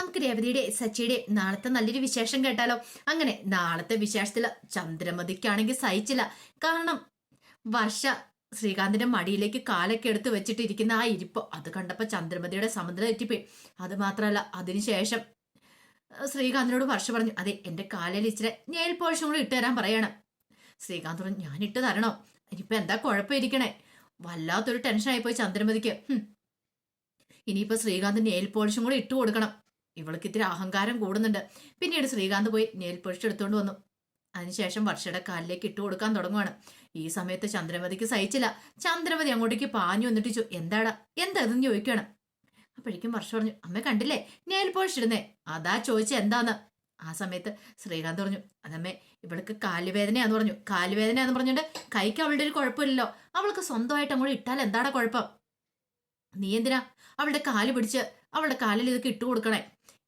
നമുക്ക് രേവതിയുടെ സച്ചിയുടെ നാളത്തെ നല്ലൊരു വിശേഷം കേട്ടാലോ? അങ്ങനെ നാളത്തെ വിശേഷത്തിൽ ചന്ദ്രമതിക്കാണെങ്കിൽ സഹിച്ചില്ല. കാരണം വർഷ ശ്രീകാന്തിന്റെ മടിയിലേക്ക് കാലൊക്കെ എടുത്ത് വെച്ചിട്ടിരിക്കുന്ന ആ ഇരിപ്പ് അത് കണ്ടപ്പോ ചന്ദ്രമതിയുടെ സമുദ്രം തെറ്റിപ്പോയി. അത് മാത്രമല്ല അതിനുശേഷം ശ്രീകാന്തിനോട് വർഷ പറഞ്ഞു അതെ എന്റെ കാലിൽ ഇച്ചിരി നെയിൽ പോളിഷും കൂടി ഇട്ട് തരാൻ പറയണം. ശ്രീകാന്ത് പറഞ്ഞു ഞാൻ ഇട്ട് തരണോ? ഇനിയിപ്പോ എന്താ കുഴപ്പമിരിക്കണേ? വല്ലാത്തൊരു ടെൻഷൻ ആയിപ്പോയി ചന്ദ്രമതിക്ക്. ഹും. ഇനിയിപ്പോ ശ്രീകാന്ത് നെയിൽ പോളിഷും കൂടി ഇട്ട് കൊടുക്കണം. ഇവൾക്ക് ഇത്തിരി അഹങ്കാരം കൂടുന്നുണ്ട്. പിന്നീട് ശ്രീകാന്ത് പോയി നെയിൽ പോളിഷ് എടുത്തുകൊണ്ട് വന്നു. അതിനുശേഷം വർഷയുടെ കാലിലേക്ക് ഇട്ടു കൊടുക്കാൻ തുടങ്ങുവാണ്. ഈ സമയത്ത് ചന്ദ്രമതിക്ക് സഹിച്ചില്ല. ചന്ദ്രമതി അങ്ങോട്ടേക്ക് പാഞ്ഞു വന്നിട്ട് ചോ എന്താടാ? എന്താ ഇതെന്ന് ചോദിക്കുകയാണ് അപ്പോഴേക്കും വർഷ പറഞ്ഞു അമ്മ കണ്ടില്ലേ? നെയിൽ പോളിഷ് അതാ ചോദിച്ച എന്താന്ന്? ആ സമയത്ത് ശ്രീകാന്ത് പറഞ്ഞു അതമ്മേ ഇവൾക്ക് കാലുവേദനയാന്ന് പറഞ്ഞു. കാലുവേദനയാന്ന് പറഞ്ഞിട്ട് കൈക്ക് അവളുടെ ഒരു കുഴപ്പമില്ലല്ലോ. അവൾക്ക് സ്വന്തമായിട്ട് അങ്ങോട്ട് ഇട്ടാൽ എന്താടാ കുഴപ്പം? നീ എന്തിനാ? അവളുടെ കാൽ പിടിച്ച് അവളുടെ കാലിൽ ഇതൊക്കെ ഇട്ടു കൊടുക്കണേ.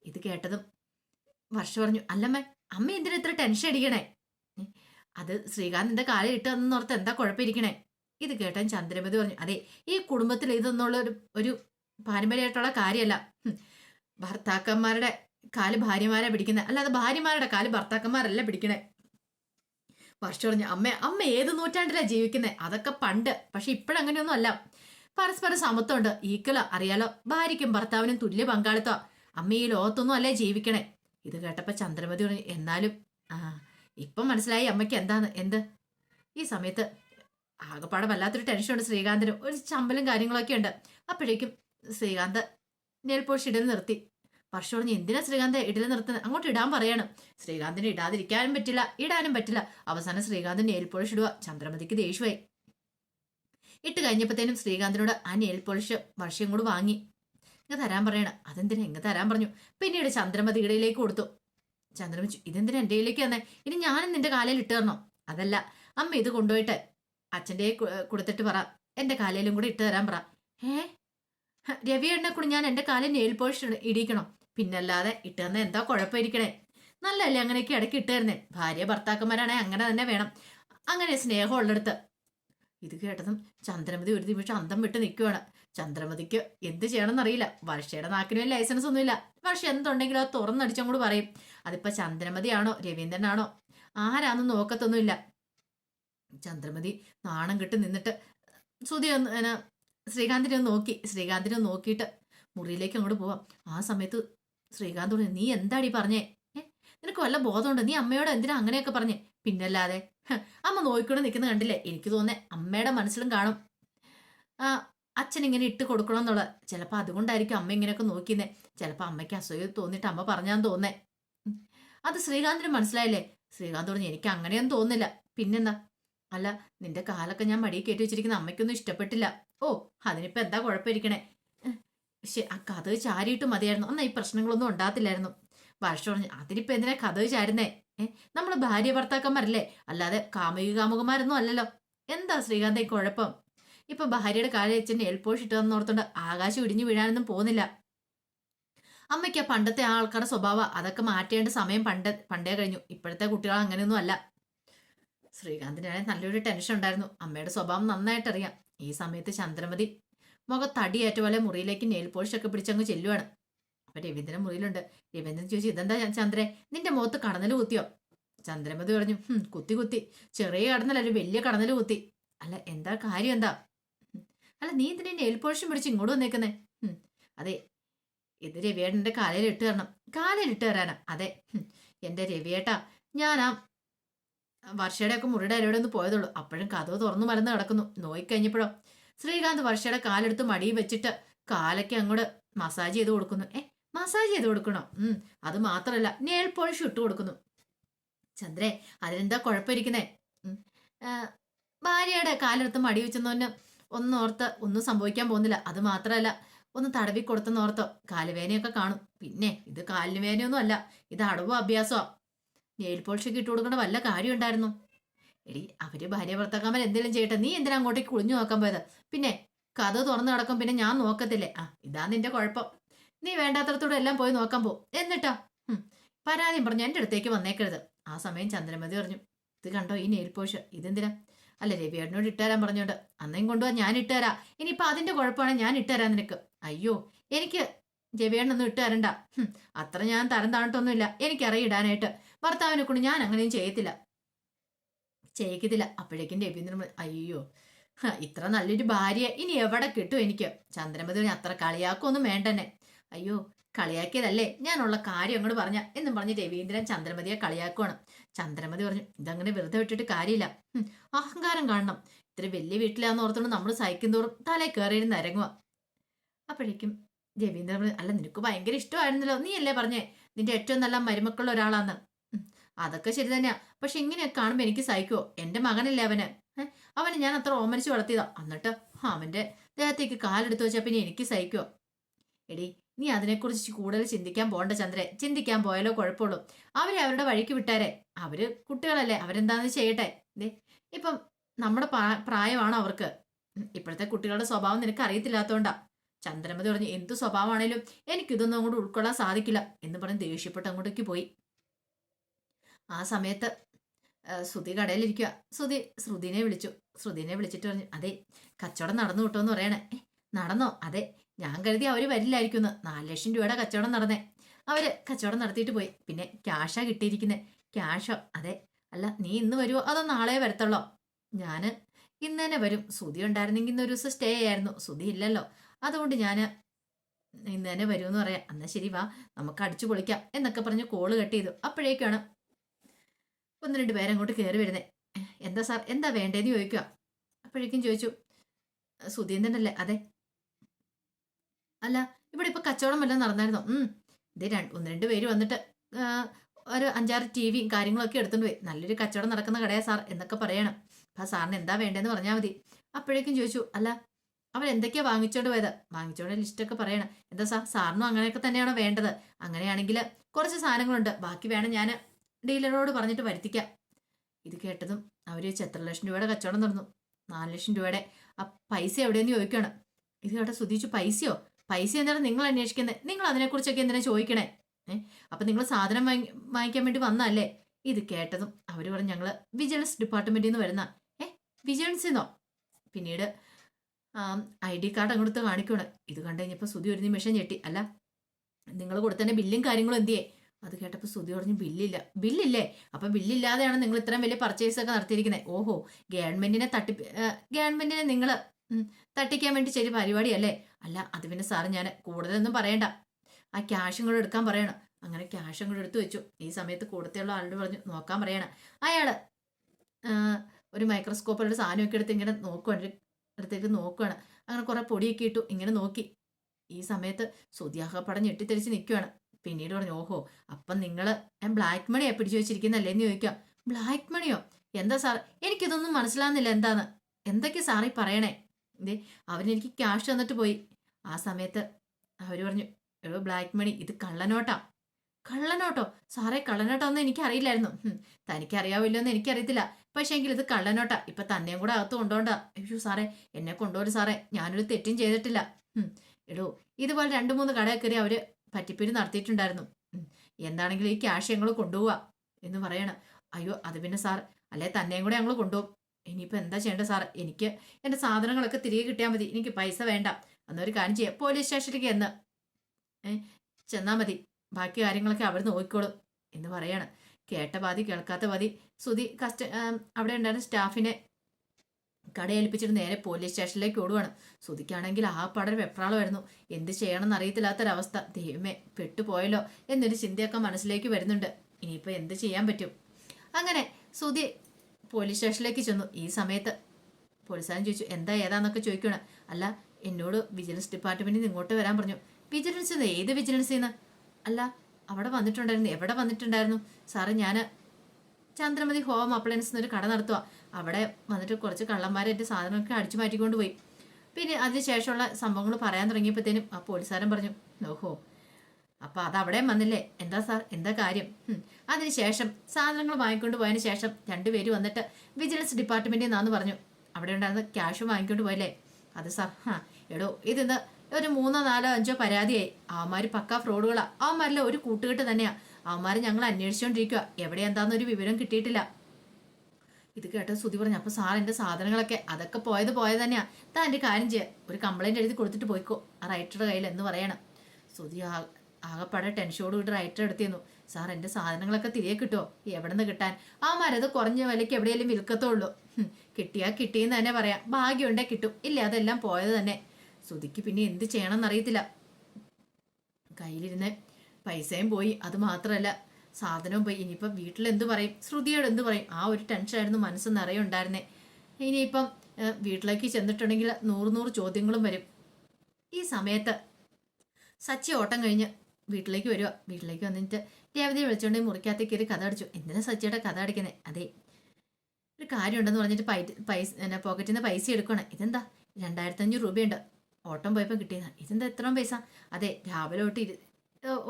ഇത് കേട്ടതും വർഷ പറഞ്ഞു അല്ലമ്മ അമ്മ എന്തിനാ ഇത്ര ടെൻഷൻ അടിക്കണേ? അത് ശ്രീകാന്തിന്റെ കാലിൽ ഇട്ടതെന്ന് ഓർത്ത് എന്താ കുഴപ്പമിരിക്കണേ? ഇത് കേട്ടാൻ ചന്ദ്രമതി പറഞ്ഞു അതെ ഈ കുടുംബത്തിൽ ഇതൊന്നുള്ള ഒരു ഒരു പാരമ്പര്യമായിട്ടുള്ള കാര്യമല്ല. ഭർത്താക്കന്മാരുടെ കാൽ ഭാര്യമാരെ പിടിക്കുന്നത് അല്ലാതെ ഭാര്യമാരുടെ കാൽ ഭർത്താക്കന്മാരല്ല പിടിക്കണേ. വർഷം പറഞ്ഞു അമ്മ അമ്മ ഏത് നൂറ്റാണ്ടിലാ ജീവിക്കുന്നത് അതൊക്കെ പണ്ട് പക്ഷെ ഇപ്പോഴങ്ങനെയൊന്നും അല്ല പരസ്പര സമത്വമുണ്ട്. ഈക്വല അറിയാലോ ഭാര്യയ്ക്കും ഭർത്താവിനും തുല്യ പങ്കാളിത്തം അമ്മ ഈ ലോകത്തൊന്നും അല്ലേ ജീവിക്കണേ? ഇത് കേട്ടപ്പോ ചന്ദ്രമതി പറഞ്ഞു എന്നാലും ആ ഇപ്പം മനസ്സിലായി അമ്മയ്ക്ക് എന്താന്ന് എന്ത്? ഈ സമയത്ത് ആകപ്പാടം വല്ലാത്തൊരു ടെൻഷനുണ്ട് ശ്രീകാന്തിന്. ഒരു ചമ്പലും കാര്യങ്ങളൊക്കെ ഉണ്ട്. അപ്പോഴേക്കും ശ്രീകാന്ത് നെയിൽ ഇടൽ നിർത്തി. വർഷം പറഞ്ഞു എന്തിനാ ശ്രീകാന്ത് ഇടൽ നിർത്തുന്നത് അങ്ങോട്ട് ഇടാൻ പറയണം. ശ്രീകാന്തിന് ഇടാതിരിക്കാനും പറ്റില്ല ഇടാനും പറ്റില്ല. അവസാനം ശ്രീകാന്ത് നെയിൽ ഇടുക ചന്ദ്രമതിക്ക് ദേഷ്യമായി. ഇട്ട് കഴിഞ്ഞപ്പോഴത്തേനും ശ്രീകാന്തിനോട് ആ നെയിൽ പോളിഷ് വർഷം കൂടി വാങ്ങി. ഇങ്ങ് തരാൻ പറയണം. അതെന്തിനാ ഇങ്ങ് തരാൻ പറഞ്ഞു. പിന്നീട് ചന്ദ്രമതി ഇടയിലേക്ക് കൊടുത്തു. ചന്ദ്രമ ഇതെന്തിനാ എന്റെ ഇടയിലേക്ക് തന്നെ ഇനി ഞാനും നിന്റെ കാലയിൽ ഇട്ട് തരണോ? അതല്ല അമ്മ ഇത് കൊണ്ടുപോയിട്ട് അച്ഛന്റെ കൊടുത്തിട്ട് പറ. എന്റെ കാലയിലും കൂടെ ഇട്ട് തരാൻ പറ. ഏ രവി എണ്ണ കൂടി ഞാൻ എന്റെ കാലിൽ നെയിൽ പോളിഷ് ഇടിക്കണം പിന്നല്ലാതെ ഇട്ട് തന്നെ എന്താ കുഴപ്പമായിരിക്കണേ നല്ലല്ലേ അങ്ങനെയൊക്കെ ഇടയ്ക്ക് ഇട്ട് തരുന്നേ? ഭാര്യ ഭർത്താക്കന്മാരാണെ അങ്ങനെ തന്നെ വേണം. അങ്ങനെ സ്നേഹമുള്ളിടത്ത് ഇത് കേട്ടതും ചന്ദ്രമതി ഒരു നിമിഷം അന്തം വിട്ട് നിൽക്കുവാണ് ചന്ദ്രമതിക്ക് എന്ത് ചെയ്യണമെന്നറിയില്ല. വർഷയുടെ നാക്കിനും ലൈസൻസ് ഒന്നുമില്ല. വർഷ എന്തുണ്ടെങ്കിലും അത് തുറന്നടിച്ചങ്ങോട്ട് പറയും. അതിപ്പോ ചന്ദ്രമതിയാണോ? രവീന്ദ്രനാണോ? ആരാന്നും നോക്കത്തൊന്നുമില്ല. ചന്ദ്രമതി നാണം കെട്ട് നിന്നിട്ട് സുധി ഒന്ന് ശ്രീകാന്തിനെ ഒന്ന് നോക്കി. ശ്രീകാന്തിനെ നോക്കിയിട്ട് മുറിയിലേക്ക് അങ്ങോട്ട് പോവാം. ആ സമയത്ത് ശ്രീകാന്ത് പറഞ്ഞു നീ എന്താടി പറഞ്ഞേ? നിനക്ക് വല്ല ബോധമുണ്ട്? നീ അമ്മയോട് എന്തിനാ അങ്ങനെയൊക്കെ പറഞ്ഞേ? പിന്നല്ലാതെ അമ്മ നോക്കിക്കൊണ്ട് നിൽക്കുന്ന കണ്ടില്ലേ? എനിക്ക് തോന്നേ അമ്മയുടെ മനസ്സിലും കാണും. അച്ഛൻ ഇങ്ങനെ ഇട്ട് കൊടുക്കണം എന്നുള്ള ചിലപ്പോൾ അതുകൊണ്ടായിരിക്കും അമ്മ ഇങ്ങനെയൊക്കെ നോക്കിയെന്നേ. ചിലപ്പോൾ അമ്മയ്ക്ക് അസൂയ തോന്നിയിട്ട് അമ്മ പറഞ്ഞാന്ന് തോന്നേ. അത് ശ്രീകാന്തിന് മനസ്സിലായില്ലേ? ശ്രീകാന്ത് പറഞ്ഞു എനിക്ക് അങ്ങനെയൊന്നും തോന്നില്ല പിന്നെന്താ? അല്ല നിന്റെ കാലൊക്കെ ഞാൻ മടിയിൽ കയറ്റി വെച്ചിരിക്കുന്ന അമ്മയ്ക്കൊന്നും ഇഷ്ടപ്പെട്ടില്ല. ഓ അതിനിപ്പോൾ എന്താ കുഴപ്പമിരിക്കണേ? പക്ഷെ ആ കഥ ചാരിയിട്ട് മതിയായിരുന്നു. അന്ന് ഈ പ്രശ്നങ്ങളൊന്നും ഉണ്ടാകത്തില്ലായിരുന്നു. വർഷം പറഞ്ഞു അതിനിപ്പോൾ എന്തിനാ കഥ ചാരുന്നേ? നമ്മൾ ഭാര്യ ഭർത്താക്കന്മാരല്ലേ? അല്ലാതെ കാമുകി കാമുകന്മാരൊന്നും അല്ലല്ലോ. എന്താ ശ്രീകാന്തേ കുഴപ്പം? ഇപ്പൊ ഭാര്യയുടെ കാലിൽ അച്ഛന്റെ എൽപോഷിട്ട് ഇട്ടതെന്ന് ഓർത്തോണ്ട് ആകാശം ഇടിഞ്ഞു വീഴാനൊന്നും പോകുന്നില്ല. അമ്മയ്ക്ക് ആ പണ്ടത്തെ ആൾക്കാരുടെ സ്വഭാവം അതൊക്കെ മാറ്റേണ്ട സമയം പണ്ട് പണ്ടേ കഴിഞ്ഞു. ഇപ്പോഴത്തെ കുട്ടികൾ അങ്ങനെയൊന്നും അല്ല. ശ്രീകാന്തിനാണെങ്കിൽ നല്ലൊരു ടെൻഷൻ ഉണ്ടായിരുന്നു. അമ്മയുടെ സ്വഭാവം നന്നായിട്ട് അറിയാം. ഈ സമയത്ത് ചന്ദ്രമതി മുഖത്തടിയേറ്റ പോലെ മുറിയിലേക്ക് നെയിൽ പോളിഷ് ഒക്കെ പിടിച്ചങ്ങ് ചെല്ലുവാണ്. അപ്പൊ രവീന്ദ്രൻ മുറിയിലുണ്ട്. രവീന്ദ്രൻ ചോദിച്ചു ഇതെന്താ ചന്ദ്രേ? നിന്റെ മുഖത്ത് കടന്നൽ കുത്തിയോ? ചന്ദ്രമതി പറഞ്ഞു "ഹും, കുത്തി കുത്തി. ചെറിയ കടന്നല്ല ഒരു വലിയ കടന്നൽ കുത്തി. അല്ല എന്താ കാര്യം എന്താ? "ഹും, അല്ല നീ എന്തിനാ നെയിൽ പോളിഷും പിടിച്ച് ഇങ്ങോട്ട് വന്നേക്കുന്നേ? അതെ. ഇത് രവിയേട്ടന്റെ കാലയിൽ ഇട്ട് തരണം. കാലയിൽ ഇട്ട് തരാനാ. അതെ. എന്റെ രവിയേട്ട ആ വർഷയുടെ ഒക്കെ മുറിയുടെ അരയുടെ ഒന്ന് പോയതുള്ളൂ അപ്പോഴും കഥവ് തുറന്നു മലന്ന് കിടക്കുന്നു. നോയിക്കഴിഞ്ഞപ്പോഴോ ശ്രീകാന്ത് വർഷയുടെ കാലെടുത്ത് മടിയിൽ വെച്ചിട്ട് കാലൊക്കെ അങ്ങോട്ട് മസാജ് ചെയ്ത് കൊടുക്കുന്നു. ഏ മസാജ് ചെയ്ത് കൊടുക്കണോ? ഉം അത് മാത്രമല്ല നെയിൽ പോളിഷ് ഇട്ട് കൊടുക്കുന്നു. ചന്ദ്രേ അതിനെന്താ കുഴപ്പമിരിക്കുന്നേ. ഭാര്യയുടെ കാലെടുത്ത് മടി വെച്ചെന്നോന്ന് ഒന്നും ഓർത്ത് ഒന്നും സംഭവിക്കാൻ പോകുന്നില്ല. അത് മാത്രമല്ല ഒന്ന് തടവി കൊടുത്തെന്ന് ഓർത്തോ. കാലുവേനയൊക്കെ കാണും. പിന്നെ ഇത് കാലിന് വേനയൊന്നും അല്ല ഇത് അടവോ അഭ്യാസമോ നെയിൽ പോളിഷൊക്കെ ഇട്ട് കൊടുക്കേണ്ട വല്ല കാര്യം ഉണ്ടായിരുന്നു എടി അവർ ഭാര്യ ഭർത്താക്കന്മാർ എന്തെങ്കിലും ചെയ്യട്ടെ. നീ എന്തിനാ അങ്ങോട്ടേക്ക് കുളിഞ്ഞു നോക്കാൻ പോയത്? പിന്നെ കഥ തുറന്നു നടക്കും പിന്നെ ഞാൻ നോക്കത്തില്ലേ? ആ ഇതാ നിന്റെ കുഴപ്പം. നീ വേണ്ടാത്തടത്തോടെ എല്ലാം പോയി നോക്കാൻ പോ. എന്നിട്ടാ? പരാതിയും പറഞ്ഞു എന്റെ അടുത്തേക്ക് വന്നേക്കരുത്. ആ സമയം ചന്ദ്രമതി പറഞ്ഞു ഇത് കണ്ടോ ഈ നെയിൽ പോഷ് ഇതെന്തിനാ? അല്ല രവിയേട്ടനോട് ഇട്ടുതരാൻ പറഞ്ഞോണ്ട്. അന്നേം കൊണ്ടുപോവാ ഞാൻ ഇട്ടുതരാം ഇനിയിപ്പോ അതിന്റെ കുഴപ്പമാണ് ഞാൻ ഇട്ടുതരാൻ നിനക്ക്. അയ്യോ എനിക്ക് രവിയേട്ടനൊന്നും ഇട്ടുതരണ്ട അത്ര ഞാൻ തരം താണിട്ടൊന്നുമില്ല എനിക്കറിയാം ഇടാനായിട്ട്. ഭർത്താവിനെ കൊണ്ട് ഞാൻ അങ്ങനെയും ചെയ്യത്തില്ല. ചെയ്യിക്കത്തില്ല. അപ്പോഴേക്കും രവീന്ദ്രൻ അയ്യോ ഇത്ര നല്ലൊരു ഭാര്യ ഇനി എവിടെ കിട്ടും എനിക്ക്? ചന്ദ്രമതി അത്ര കളിയാക്കൊന്നും വേണ്ടെന്നെ. അയ്യോ കളിയാക്കിയതല്ലേ? ഞാനുള്ള കാര്യം അങ്ങോട്ട് പറഞ്ഞ. എന്നും പറഞ്ഞ് രവീന്ദ്രൻ ചന്ദ്രമതിയെ കളിയാക്കുവാണ്. ചന്ദ്രമതി പറഞ്ഞു ഇതങ്ങനെ വെറുതെ വിട്ടിട്ട് കാര്യമില്ല. അഹങ്കാരം കാണണം. ഇത്ര വലിയ വീട്ടിലാന്ന് ഓർത്തോണ്ട് നമ്മൾ സഹിക്കും തോറും തലേ കയറിയിരുന്ന് ഇറങ്ങുക അപ്പോഴേക്കും രവീന്ദ്രൻ അല്ല നിനക്ക് ഭയങ്കര ഇഷ്ടമായിരുന്നല്ലോ. നീ അല്ലേ പറഞ്ഞേ? നിന്റെ ഏറ്റവും നല്ല മരുമക്കളുള്ള ഒരാളാന്ന്. അതൊക്കെ ശരി തന്നെയാ. പക്ഷെ ഇങ്ങനെയൊക്കെ കാണുമ്പോൾ എനിക്ക് സഹിക്കുവോ? എന്റെ മകനല്ലേ അവന്? അവനെ ഞാൻ അത്ര ഓമനിച്ച് വളർത്തിയതാ. എന്നിട്ട് അവന്റെ ദേഹത്തേക്ക് കാലെടുത്ത് വെച്ചാൽ പിന്നെ എനിക്ക് സഹിക്കുവോ? എടി നീ അതിനെക്കുറിച്ച് കൂടുതൽ ചിന്തിക്കാൻ പോണ്ട ചന്ദ്രേ ചിന്തിക്കാൻ പോയാലോ കുഴപ്പമുള്ളൂ. അവരെ അവരുടെ വഴിക്ക് വിട്ടാരെ. അവർ കുട്ടികളല്ലേ. അവരെന്താന്ന് ചെയ്യട്ടെ? ദേ ഇപ്പം നമ്മുടെ പ്രായമാണ് അവർക്ക്? ഇപ്പോഴത്തെ കുട്ടികളുടെ സ്വഭാവം നിനക്ക് അറിയത്തില്ലാത്തോണ്ടാ. ചന്ദ്രമതി പറഞ്ഞു എന്ത് സ്വഭാവമാണേലും എനിക്കിതൊന്നും അങ്ങോട്ട് ഉൾക്കൊള്ളാൻ സാധിക്കില്ല എന്ന് പറഞ്ഞ് ദേഷ്യപ്പെട്ട് അങ്ങോട്ടേക്ക് പോയി. ആ സമയത്ത് ശ്രുതി കടയിലിരിക്കുക ശ്രുതി ശ്രുതിനെ വിളിച്ചു. ശ്രുതിനെ വിളിച്ചിട്ട് പറഞ്ഞു അതെ കച്ചവടം നടന്നു കിട്ടുമെന്ന് പറയണേ. നടന്നോ? അതെ. ഞാൻ കരുതി അവർ വരില്ലായിരിക്കുന്നു. നാല് ലക്ഷം രൂപയുടെ കച്ചവടം നടന്നേ. അവർ കച്ചവടം നടത്തിയിട്ട് പോയി. പിന്നെ ക്യാഷാ കിട്ടിയിരിക്കുന്നത് ക്യാഷോ അതെ. അല്ല നീ ഇന്ന് വരുമോ അതോ നാളെ വരത്തുള്ളോ? ഞാൻ ഇന്ന് തന്നെ വരും. സുതി ഉണ്ടായിരുന്നെങ്കിൽ ഇന്ന് ഒരു ദിവസം സ്റ്റേ ആയിരുന്നു. സുതി ഇല്ലല്ലോ. അതുകൊണ്ട് ഞാൻ ഇന്ന് തന്നെ എന്ന് പറയാം. എന്നാ ശരി വാ. നമുക്ക് അടിച്ചു പൊളിക്കാം എന്നൊക്കെ പറഞ്ഞ് കോൾ കട്ട് ചെയ്തു. അപ്പോഴേക്കാണ് ഒന്ന് രണ്ട് പേരങ്ങോട്ട് കയറി വരുന്നത് എന്താ സാർ? എന്താ വേണ്ടതെന്ന് ചോദിക്കുക അപ്പോഴേക്കും ചോദിച്ചു സുധീന്ദ്രനല്ലേ അതെ. അല്ല ഇവിടെ ഇപ്പൊ കച്ചവടം വല്ലതും നടന്നായിരുന്നോ? ഉം ഇതേ രണ്ട് ഒന്ന് രണ്ട് പേര് വന്നിട്ട് ഒരു അഞ്ചാറ് ടി വിയും കാര്യങ്ങളൊക്കെ എടുത്തുകൊണ്ട് പോയി. നല്ലൊരു കച്ചവടം നടക്കുന്ന കടയാ സാർ എന്നൊക്കെ പറയണം. അപ്പൊ സാറിന് എന്താ വേണ്ടതെന്ന് പറഞ്ഞാൽ മതി. അപ്പോഴേക്കും ചോദിച്ചു അല്ല അവൻ എന്തൊക്കെയാ വാങ്ങിച്ചോണ്ട് പോയത്? വാങ്ങിച്ചോണ്ട് ലിസ്റ്റൊക്കെ പറയണം. എന്താ സാർ സാറിനും അങ്ങനെയൊക്കെ തന്നെയാണോ വേണ്ടത്? അങ്ങനെയാണെങ്കിൽ കുറച്ച് സാധനങ്ങളുണ്ട്. ബാക്കി വേണം ഞാൻ ഡീലറോട് പറഞ്ഞിട്ട് വരുത്തിക്കാം. ഇത് കേട്ടതും അവർ എത്ര ലക്ഷം രൂപയുടെ കച്ചവടം നടന്നു. നാല് ലക്ഷം രൂപയുടെ. ആ പൈസ എവിടെയെന്ന് ചോദിക്കുകയാണ് ഇത് കേട്ട സുധീച്ചു പൈസയോ? പൈസ എന്താണ് നിങ്ങൾ അന്വേഷിക്കുന്നത് നിങ്ങൾ അതിനെക്കുറിച്ചൊക്കെ എന്തിനാ ചോദിക്കണേ? ഏ? അപ്പം നിങ്ങൾ സാധനം വാങ്ങി വാങ്ങിക്കാൻ വേണ്ടി വന്നല്ലേ ഇത് കേട്ടതും അവർ പറഞ്ഞു ഞങ്ങൾ വിജിലൻസ് ഡിപ്പാർട്ട്മെന്റിൽ നിന്ന് വരുന്ന ഏ? വിജിലൻസിന്നോ പിന്നീട് ഐ ഡി കാർഡ് അങ്ങോട്ട് കാണിക്കണം ഇത് കണ്ടു കഴിഞ്ഞപ്പോൾ സുതി ഒരു നിമിഷം ഞെട്ടി. അല്ല നിങ്ങൾ കൊടുത്തന്നെ ബില്ലും കാര്യങ്ങളും എന്തിയേ? അത് കേട്ടപ്പോൾ സുതി പറഞ്ഞു ബില്ലില്ല ബില്ലില്ലേ? അപ്പം ബില്ലില്ലാതെയാണ് നിങ്ങൾ ഇത്രയും വലിയ പർച്ചേസ് ഒക്കെ നടത്തിയിരിക്കുന്നത് ഓഹോ ഗവൺമെന്റിനെ തട്ടിപ്പ് ഗവൺമെന്റിനെ നിങ്ങൾ തട്ടിക്കാൻ വേണ്ടി ചെയ്ത പരിപാടിയല്ലേ? അല്ല അത് പിന്നെ സാറ് ഞാൻ കൂടുതലൊന്നും പറയണ്ട. ആ ക്യാഷും കൂടെ എടുക്കാൻ പറയണം. അങ്ങനെ ക്യാഷും കൂടെ എടുത്തു വെച്ചു. ഈ സമയത്ത് കൂടത്തെയുള്ള ആളോട് പറഞ്ഞു നോക്കാൻ പറയണം. അയാൾ ഒരു മൈക്രോസ്കോപ്പിലുള്ള സാധനമൊക്കെ എടുത്ത് ഇങ്ങനെ നോക്കുവാണ്. അടുത്തേക്ക് നോക്കുവാണ്. അങ്ങനെ കുറെ പൊടിയൊക്കെ ഇട്ടു ഇങ്ങനെ നോക്കി. ഈ സമയത്ത് സുതിയാഹപ്പടം ഞെട്ടിത്തെറിച്ച് നിൽക്കുവാണ് പിന്നീട് പറഞ്ഞു ഓഹോ അപ്പം നിങ്ങൾ ബ്ലാക്ക് മണിയാണ് പിടിച്ചു വെച്ചിരിക്കുന്നല്ലേ എന്ന് ചോദിക്കാം. ബ്ലാക്ക് മണിയോ എന്താ സാർ എനിക്കിതൊന്നും മനസ്സിലാകുന്നില്ല എന്താന്ന്? എന്തൊക്കെ സാറി പറയണേ? ഇതേ അവരെനിക്ക് ക്യാഷ് തന്നിട്ട് പോയി. ആ സമയത്ത് അവർ പറഞ്ഞു എടോ ബ്ലാക്ക് മണി ഇത് കള്ളനോട്ടാ. കള്ളനോട്ടോ? സാറേ കള്ളനോട്ടൊന്നും എനിക്കറിയില്ലായിരുന്നു. തനിക്ക് തനിക്കറിയാവില്ലോ എന്ന് എനിക്കറിയത്തില്ല. പക്ഷേ എങ്കിൽ ഇത് കള്ളനോട്ടാ. ഇപ്പൊ തന്നെയും കൂടെ അകത്ത് കൊണ്ടോണ്ടാ. അയ്യോ സാറേ എന്നെ കൊണ്ടുപോലും സാറേ. ഞാനൊരു തെറ്റും ചെയ്തിട്ടില്ല. എടോ ഇതുപോലെ രണ്ട് മൂന്ന് കടയിൽ കയറി അവർ പറ്റിപ്പിരി നടത്തിയിട്ടുണ്ടായിരുന്നു. എന്താണെങ്കിലും ഈ ക്യാഷ് ഞങ്ങൾ കൊണ്ടുപോവാ. എന്ന് പറയണം. അയ്യോ അത് പിന്നെ സാർ അല്ലെ തന്നെയും കൂടെ ഞങ്ങൾ കൊണ്ടുപോകും ഇനിയിപ്പോൾ എന്താ ചെയ്യേണ്ടത് സാർ എനിക്ക് എന്റെ സാധനങ്ങളൊക്കെ തിരികെ കിട്ടിയാൽ മതി. എനിക്ക് പൈസ വേണ്ട. എന്നൊരു കാര്യം ചെയ്യാം. പോലീസ് സ്റ്റേഷനിലേക്ക് എന്ന് ചെന്നാൽ മതി. ബാക്കി കാര്യങ്ങളൊക്കെ അവർ നോക്കിക്കോളും എന്ന് പറയാണ്. കേട്ട പാതി കേൾക്കാത്ത പാതി. സുധി കസ്റ്റ അവിടെ ഉണ്ടായിരുന്ന സ്റ്റാഫിനെ കടയേൽപ്പിച്ചിട്ട് നേരെ പോലീസ് സ്റ്റേഷനിലേക്ക് ഓടുവാണ്. സുധിക്കാണെങ്കിൽ ആ പടം വെപ്രാളമായിരുന്നു. എന്ത് ചെയ്യണമെന്ന് അറിയത്തില്ലാത്തൊരവസ്ഥ ദൈവമേ പെട്ടുപോയല്ലോ എന്നൊരു ചിന്തയൊക്കെ മനസ്സിലേക്ക് വരുന്നുണ്ട്. ഇനിയിപ്പോൾ എന്ത് ചെയ്യാൻ പറ്റും? അങ്ങനെ സുധി പോലീസ് സ്റ്റേഷനിലേക്ക് ചെന്നു. ഈ സമയത്ത് പോലീസുകാരൻ ചോദിച്ചു എന്താ ഏതാന്നൊക്കെ ചോദിക്കണം അല്ല എന്നോട് വിജിലൻസ് ഡിപ്പാർട്ട്മെന്റിൽ ഇങ്ങോട്ട് വരാൻ പറഞ്ഞു. വിജിലൻസ് ഏത് വിജിലൻസ് നിന്ന് അല്ല അവിടെ വന്നിട്ടുണ്ടായിരുന്നു. എവിടെ വന്നിട്ടുണ്ടായിരുന്നു? സാറ് ഞാൻ ചന്ദ്രമതി ഹോം അപ്ലയൻസ് എന്നൊരു കട നടത്തുക അവിടെ വന്നിട്ട് കുറച്ച് കള്ളന്മാരെ എന്റെ സാധനമൊക്കെ അടിച്ചു മാറ്റിക്കൊണ്ട് പോയി. പിന്നെ അതിന് ശേഷമുള്ള സംഭവങ്ങൾ പറയാൻ തുടങ്ങിയപ്പോഴത്തേനും ആ പോലീസുകാരൻ പറഞ്ഞു ഓഹോ അപ്പൊ അത് അവിടെയും വന്നില്ലേ? എന്താ സാർ? എന്താ കാര്യം? അതിനുശേഷം സാധനങ്ങൾ വാങ്ങിക്കൊണ്ട് പോയതിന് ശേഷം രണ്ടുപേര് വന്നിട്ട് വിജിലൻസ് ഡിപ്പാർട്ട്മെന്റിൽ നിന്നാന്ന് പറഞ്ഞു. അവിടെ ഉണ്ടായിരുന്ന ക്യാഷ് വാങ്ങിക്കൊണ്ട് പോയല്ലേ? അത് സാർ ഹാ. എടോ ഇതിന്ന് ഒരു മൂന്നോ നാലോ അഞ്ചോ പരാതിയായി. അവന്മാര് പക്കാ ഫ്രോഡുകളാ. അവന്മാരിലെ ഒരു കൂട്ടുകെട്ട് തന്നെയാ. അവന്മാര് ഞങ്ങൾ അന്വേഷിച്ചുകൊണ്ടിരിക്കുക എവിടെ എന്താന്നൊരു വിവരം കിട്ടിയിട്ടില്ല. ഇത് കേട്ട് സുതി പറഞ്ഞു അപ്പൊ സാർ എന്റെ സാധനങ്ങളൊക്കെ അതൊക്കെ പോയത് പോയത് തന്നെയാ. താൻ എന്റെ കാര്യം ചെയ്യുക ഒരു കംപ്ലൈന്റ് എഴുതി കൊടുത്തിട്ട് പോയിക്കോ. ആ റൈറ്ററുടെ കയ്യിൽ എന്ന് പറയണം. സുതി ആ ആകപ്പാടെ ടെൻഷനോട് കൂടി റൈറ്റർ എടുത്തിരുന്നു. സാർ എന്റെ സാധനങ്ങളൊക്കെ തിരികെ കിട്ടുമോ എവിടെ നിന്ന് കിട്ടാൻ? ആ മരത് കുറഞ്ഞ വിലയ്ക്ക് എവിടെയെങ്കിലും വിൽക്കത്തുള്ളൂ കിട്ടിയാ കിട്ടിയെന്ന് തന്നെ പറയാം. ഭാഗ്യമുണ്ടേ കിട്ടും. ഇല്ല അതെല്ലാം പോയത് തന്നെ. സുധിക്ക് പിന്നെ എന്ത് ചെയ്യണമെന്ന് അറിയത്തില്ല. കയ്യിലിരുന്ന് പൈസയും പോയി. അത് മാത്രമല്ല സാധനവും പോയി. ഇനിയിപ്പം വീട്ടിൽ എന്ത് പറയും? ശ്രുതിയോട് എന്ത് പറയും? ആ ഒരു ടെൻഷനായിരുന്നു മനസ്സ് നിറയെ ഉണ്ടായിരുന്നേ. ഇനിയിപ്പം വീട്ടിലേക്ക് ചെന്നിട്ടുണ്ടെങ്കിൽ നൂറ് നൂറ് ചോദ്യങ്ങളും വരും. ഈ സമയത്ത് സച്ചി ഓട്ടം കഴിഞ്ഞ് വീട്ടിലേക്ക് വരിക വീട്ടിലേക്ക് വന്നിട്ട് രേവതിയെ വിളിച്ചുകൊണ്ട് മുറിക്കകത്തേക്ക് ഒരു കഥ അടിച്ചു. എന്തിനാ സച്ചിയുടെ കഥ അടിക്കുന്നത് അതെ ഒരു കാര്യമുണ്ടെന്ന് പറഞ്ഞിട്ട് പൈ പൈസ എന്നാ പോക്കറ്റിൽ നിന്ന് പൈസ എടുക്കണം ഇതെന്താ? രണ്ടായിരത്തി അഞ്ഞൂറ് രൂപയുണ്ട്. ഓട്ടം പോയപ്പോൾ കിട്ടിയതാ. ഇതെന്താ എത്രയും പൈസ? അതെ രാവിലെ തൊട്ട് ഇരു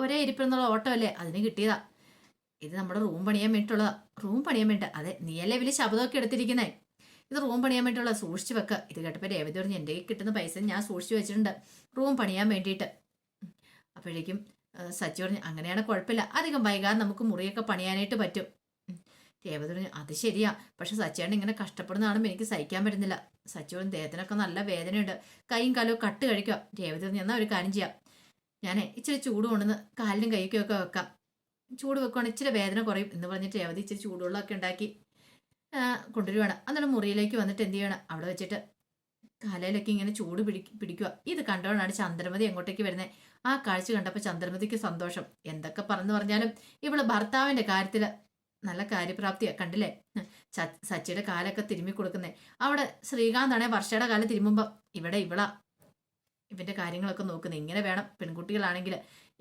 ഒരേ ഇരിപ്പെന്നുള്ള ഓട്ടം അല്ലേ അതിന് കിട്ടിയതാ. ഇത് നമ്മുടെ റൂം പണിയാൻ വേണ്ടിയിട്ടുള്ളതാ. റൂം പണിയാൻ വേണ്ടി അതെ നീയല്ലേ വലിയ ശബ്ദമൊക്കെ എടുത്തിരിക്കുന്നേ? ഇത് റൂം പണിയാൻ വേണ്ടിയിട്ടുള്ള സൂക്ഷിച്ച് വെക്കുക ഇത് കേട്ടപ്പോൾ രേവതി പറഞ്ഞു എന്റെ കിട്ടുന്ന പൈസ ഞാൻ സൂക്ഷിച്ച് വെച്ചിട്ടുണ്ട്. റൂം പണിയാൻ വേണ്ടിയിട്ട്. അപ്പോഴേക്കും സച്ചി പറഞ്ഞു അങ്ങനെയാണ് കുഴപ്പമില്ല. അധികം വൈകാതെ നമുക്ക് മുറിയൊക്കെ പണിയാനായിട്ട് പറ്റും. രേവതി പറഞ്ഞു അത് ശരിയാ. പക്ഷെ സച്ചിയാണ് ഇങ്ങനെ കഷ്ടപ്പെടുന്നതാണെന്ന് എനിക്ക് സഹിക്കാൻ പറ്റുന്നില്ല. സച്ചുറിന് ദേഹത്തിനൊക്കെ നല്ല വേദനയുണ്ട്. കൈയും കാലും കട്ട് കഴിക്കുക. രേവതി പറഞ്ഞു എന്നാൽ ഒരു കാര്യം ചെയ്യാം. ഞാനേ ഇച്ചിരി ചൂട് കൊണ്ടുവന്ന് കാലിനും കൈക്കും ഒക്കെ വെക്കാം. ചൂട് വെക്കുവാണെങ്കിൽ ഇച്ചിരി വേദന കുറയും. എന്ന് പറഞ്ഞിട്ട് രേവതി ഇച്ചിരി ചൂടുവെള്ളമൊക്കെ ഉണ്ടാക്കി കൊണ്ടുവരുവാണ്. അന്നേരം മുറിയിലേക്ക് വന്നിട്ട് എന്ത് ചെയ്യണം? അവിടെ വെച്ചിട്ട് കാലയിലൊക്കെ ഇങ്ങനെ ചൂട് പിടി പിടിക്കുക ഇത് കണ്ടോണ്ടാണ് ചന്ദ്രമതി എങ്ങോട്ടേക്ക് വരുന്നത് ആ കാഴ്ച കണ്ടപ്പോൾ ചന്ദ്രമതിക്ക് സന്തോഷം. എന്തൊക്കെ പറഞ്ഞു പറഞ്ഞാലും ഇവൾ ഭർത്താവിന്റെ കാര്യത്തിൽ നല്ല കാര്യപ്രാപ്തിയാ കണ്ടില്ലേ? സച്ചിയുടെ കാലൊക്കെ തിരുമ്മി കൊടുക്കുന്നേ. അവിടെ ശ്രീകാന്താണെ വർഷയുടെ കാലം തിരുമ്പുമ്പോ ഇവിടെ ഇവളാ. ഇവന്റെ കാര്യങ്ങളൊക്കെ നോക്കുന്നത് ഇങ്ങനെ വേണം പെൺകുട്ടികളാണെങ്കിൽ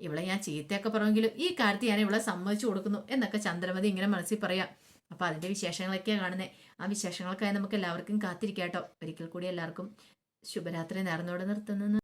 ഇവളെ ഞാൻ ചീത്തയൊക്കെ പറയുമെങ്കിലും ഈ കാര്യത്തിൽ ഞാൻ ഇവളെ സമ്മതിച്ചു കൊടുക്കുന്നു എന്നൊക്കെ ചന്ദ്രമതി ഇങ്ങനെ മനസ്സിൽ പറയാം. അപ്പൊ അതിന്റെ വിശേഷങ്ങളൊക്കെയാണ് കാണുന്നത് ആ വിശേഷങ്ങൾക്കായി നമുക്ക് എല്ലാവർക്കും കാത്തിരിക്കാം കേട്ടോ ഒരിക്കൽ കൂടി എല്ലാവർക്കും ശുഭരാത്രി നേർന്നോടെ നിർത്തുന്നു.